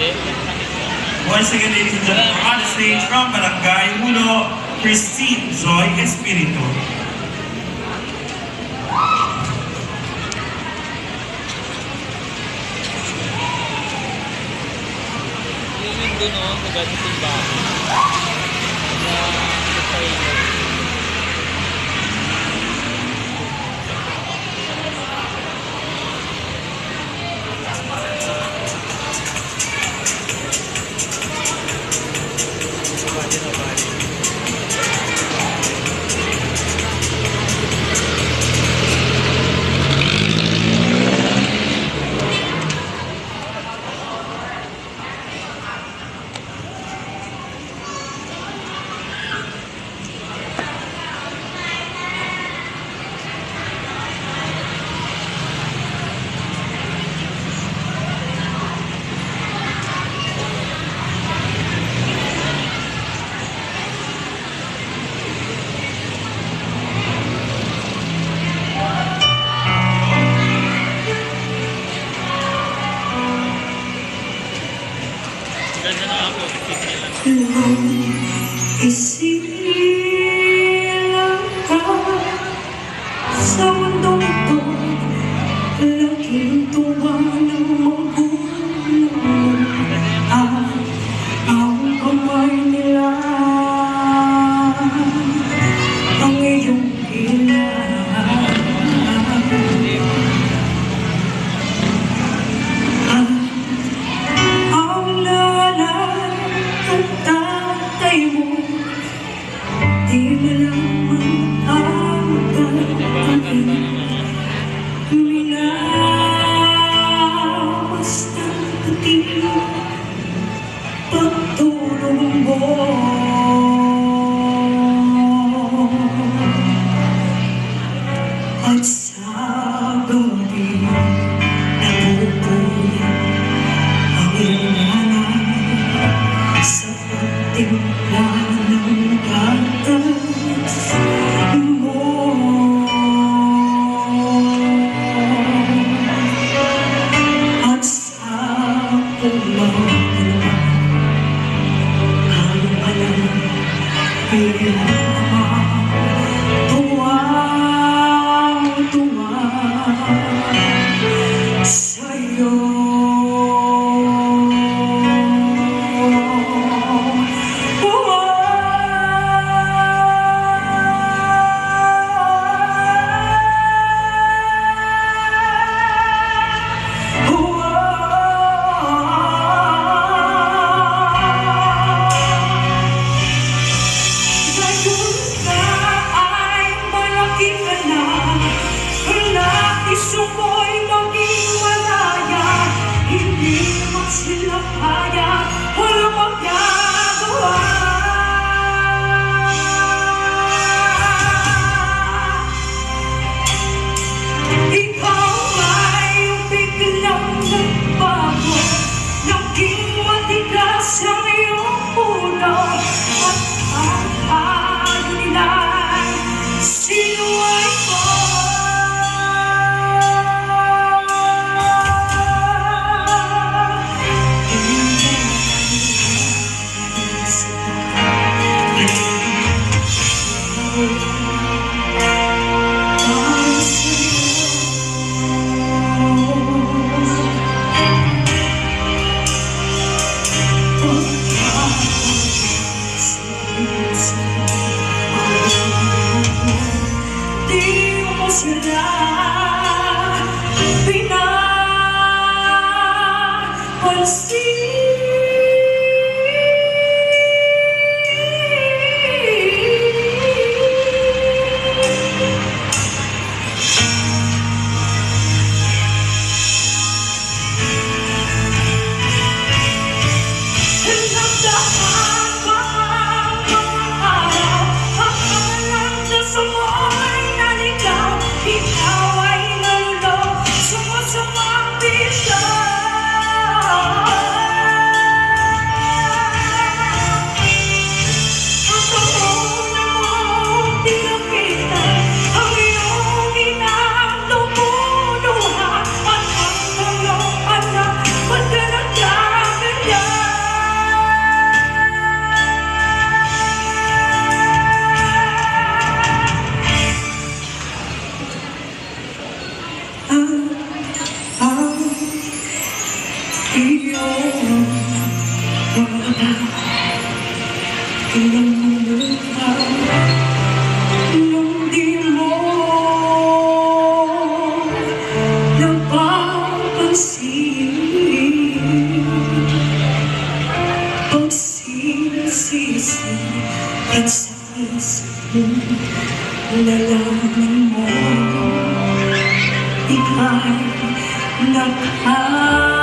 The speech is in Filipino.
Once again, ladies and gentlemen, on the stage from Barangay Uno, Christine Joy Espiritu. Yung doon, oh, no? Simbahan. Marina Vale. Love is partes. Sa isip mo Nalaman mo Ika'y nakabalik